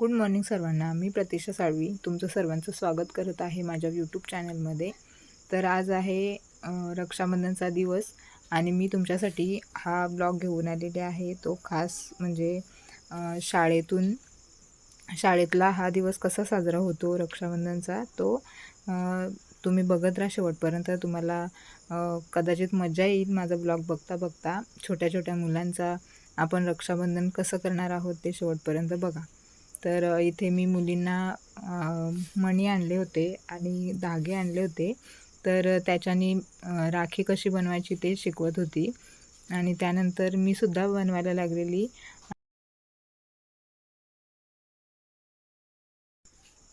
Good morning सर्वांना. मी प्रतीक्षा साळवी. तुमचं सर्वांचं स्वागत करत आहे माझ्या यूट्यूब चॅनलमध्ये तर आज आहे रक्षाबंधनचा दिवस आणि मी तुमच्यासाठी हा ब्लॉग घेऊन आलेले आहे. तो खास म्हणजे शाळेतून शाळेतला हा दिवस कसा साजरा होतो रक्षाबंधनचा तो तुम्ही बघत राहा शेवटपर्यंत. तुम्हाला कदाचित मजा येईल माझा ब्लॉग बघता बघता. छोट्या छोट्या मुलांचा आपण रक्षाबंधन कसं करणार आहोत ते शेवटपर्यंत बघा. तर इथे मी मुलींना मणी आणले होते आणि धागे आणले होते. तर त्याच्याने त्याच्यानी राखी कशी बनवायची ते शिकवत होती. आणि त्यानंतर मी सुद्धा बनवायला लागलेली.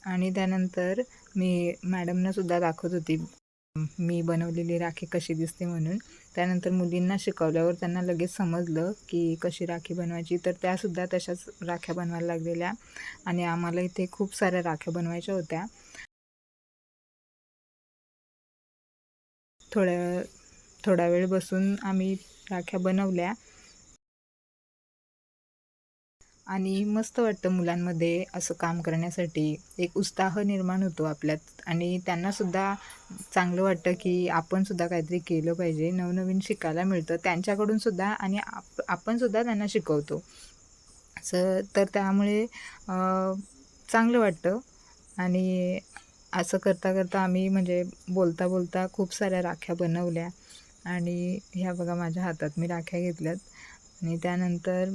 आणि त्यानंतर मी मॅडमना सुद्धा दाखवत होती. मी बनवलेली राखी कशी दिसते म्हणून. त्यानंतर मुलींना शिकवल्यावर त्यांना लगेच समजलं की कशी राखी बनवायची. तर त्यासुद्धा तशाच राख्या बनवायला लागलेल्या आणि आम्हाला इथे खूप साऱ्या राख्या बनवायच्या होत्या. थोड्या थोडा वेळ बसून आम्ही राख्या बनवल्या. आणि मस्त वाटतं मुलांमध्ये असं काम करण्यासाठी. एक उत्साह निर्माण होतो आपल्यात. आणि त्यांनासुद्धा चांगलं वाटतं की आपणसुद्धा काहीतरी केलं पाहिजे. नवनवीन शिकायला मिळतं. त्यांच्याकडूनसुद्धा आणि आप आपणसुद्धा त्यांना शिकवतो. स तर त्यामुळे चांगलं वाटतं. आणि असं करता करता आम्ही म्हणजे बोलता बोलता खूप साऱ्या राख्या बनवल्या. आणि ह्या बघा माझ्या हातात मी राख्या घेतल्यात. आणि त्यानंतर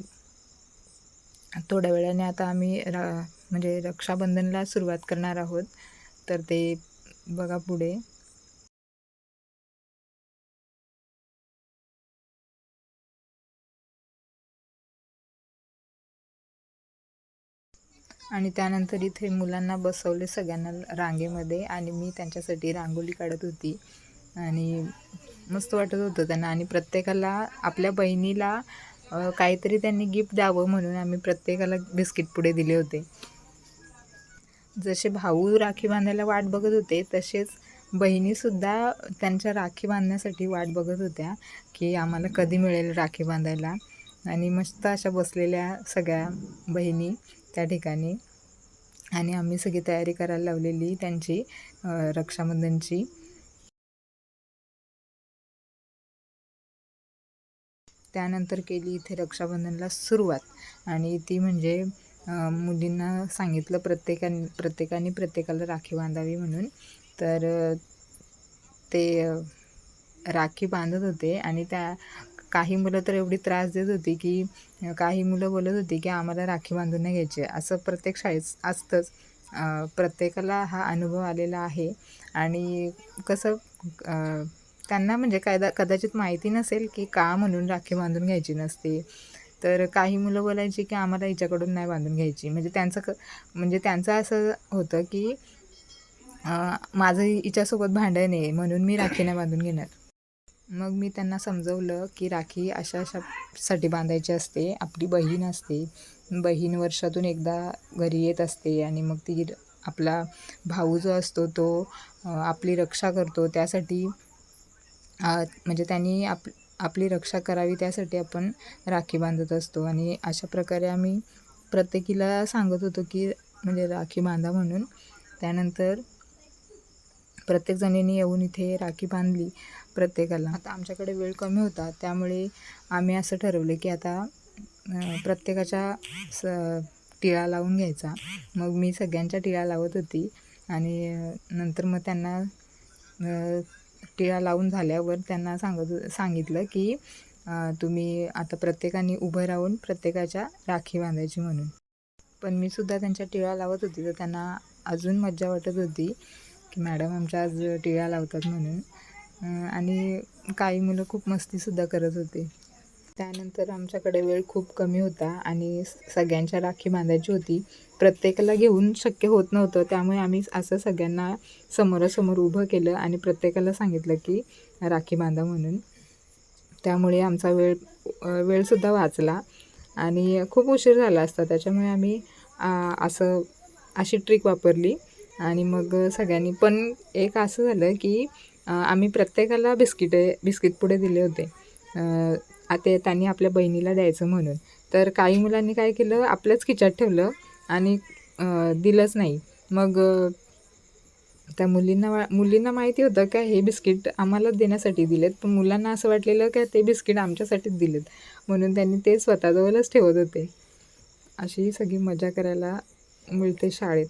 थोड्या वेळाने आता आम्ही रा म्हणजे रक्षाबंधनला सुरुवात करणार आहोत. तर ते बघा पुढे. आणि त्यानंतर इथे मुलांना बसवले सगळ्यांना रांगेमध्ये आणि मी त्यांच्यासाठी रांगोळी काढत होती. आणि मस्त वाटत होतं त्यांना. आणि प्रत्येकाला आपल्या बहिणीला काहीतरी त्यांनी गिफ्ट द्यावं म्हणून आम्ही प्रत्येकाला बिस्किट पुढे दिले होते. जसे भाऊ राखी बांधायला वाट बघत होते तसेच बहिणीसुद्धा त्यांच्या राखी बांधण्यासाठी वाट बघत होत्या की आम्हाला कधी मिळेल राखी बांधायला. आणि मस्त अशा बसलेल्या सगळ्या बहिणी त्या ठिकाणी. आणि आम्ही सगळी तयारी करायला लावलेली त्यांची रक्षाबंधनची. त्यानंतर केली इथे रक्षाबंधनला सुरुवात. आणि ती म्हणजे मुलींना सांगितलं प्रत्येकाने प्रत्येकाने प्रत्येकाला राखी बांधावी म्हणून. तर ते राखी बांधत होते आणि त्या काही मुलं तर एवढी त्रास देत होती की काही मुलं बोलत होती की आम्हाला राखी बांधून नाही घ्यायची. आहे. असं प्रत्येक शाळेत असतंच. प्रत्येकाला हा अनुभव आलेला आहे. आणि कसं त्यांना म्हणजे कायदा कदाचित माहिती नसेल की का म्हणून राखी बांधून घ्यायची नसते. तर काही मुलं बोलायची की आम्हाला हिच्याकडून नाही बांधून घ्यायची. म्हणजे त्यांचं क म्हणजे त्यांचं असं होतं की माझं हिच्यासोबत भांडण आहे म्हणून मी राखी नाही बांधून घेणार. मग मी त्यांना समजवलं की राखी अशा अशा साठी बांधायची असते. आपली बहीण असते. बहीण वर्षातून एकदा घरी येत असते आणि मग ती आपला भाऊ जो असतो तो आपली रक्षा करतो. त्यासाठी म्हणजे त्यांनी आप आपली रक्षा करावी त्यासाठी आपण राखी बांधत असतो. आणि अशा प्रकारे आम्ही प्रत्येकीला सांगत होतो की म्हणजे राखी बांधा म्हणून. त्यानंतर प्रत्येकजणींनी येऊन इथे राखी बांधली प्रत्येकाला. आता आमच्याकडे वेळ कमी होता त्यामुळे आम्ही असं ठरवलं की आता प्रत्येकाच्या स टिळा लावून घ्यायचा. मग मी सगळ्यांच्या टिळा लावत होती. आणि नंतर मग त्यांना टिळा लावून झाल्यावर त्यांना सांगत सांगितलं की तुम्ही आता प्रत्येकाने उभं राहून प्रत्येकाच्या राखी बांधायची म्हणून. पण मी सुद्धा त्यांच्या टिळा लावत होती तर त्यांना अजून मज्जा वाटत होती की मॅडम आमच्या आज टिळा लावतात म्हणून. आणि काही मुलं खूप मस्तीसुद्धा करत होते. त्यानंतर आमच्याकडे वेळ खूप कमी होता आणि सगळ्यांच्या राखी बांधायची होती. प्रत्येकाला घेऊन शक्य होत नव्हतं. त्यामुळे आम्ही असं सगळ्यांना समोरासमोर उभं केलं आणि प्रत्येकाला सांगितलं की राखी बांधा म्हणून. त्यामुळे आमचा वेळ वेळसुद्धा वाचला आणि खूप उशीर झाला असता. त्याच्यामुळे आम्ही असं अशी ट्रिक वापरली आणि मग सगळ्यांनी पण एक असं झालं की आम्ही प्रत्येकाला बिस्किटे बिस्किट पुढे दिले होते. आता त्यांनी आपल्या बहिणीला द्यायचं म्हणून. तर काही मुलांनी काय केलं आपल्याच खिच्यात ठेवलं आणि दिलंच नाही. मग त्या मुलींना वा मुलींना माहिती होतं का हे बिस्किट आम्हाला देण्यासाठी दिलेत. पण मुलांना असं वाटलेलं का ते बिस्किट आमच्यासाठीच दिलेत. म्हणून त्यांनी ते स्वतःजवळच ठेवत होते. अशी सगळी मजा करायला मिळते शाळेत.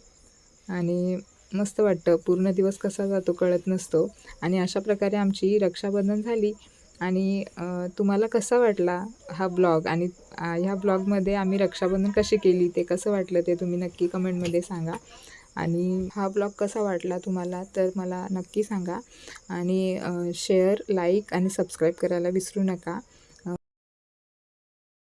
आणि मस्त वाटतं. पूर्ण दिवस कसा जातो कळत नसतो. आणि अशा प्रकारे आमची रक्षाबंधन झाली. आणि तुम्हाला कसा वाटला हा ब्लॉग? आणि ह्या ब्लॉगमध्ये आम्ही रक्षाबंधन कशी केली ते कसं वाटलं ते तुम्ही नक्की कमेंटमध्ये सांगा. आणि हा ब्लॉग कसा वाटला तुम्हाला तर मला नक्की सांगा. आणि शेअर लाईक आणि सबस्क्राईब करायला विसरू नका.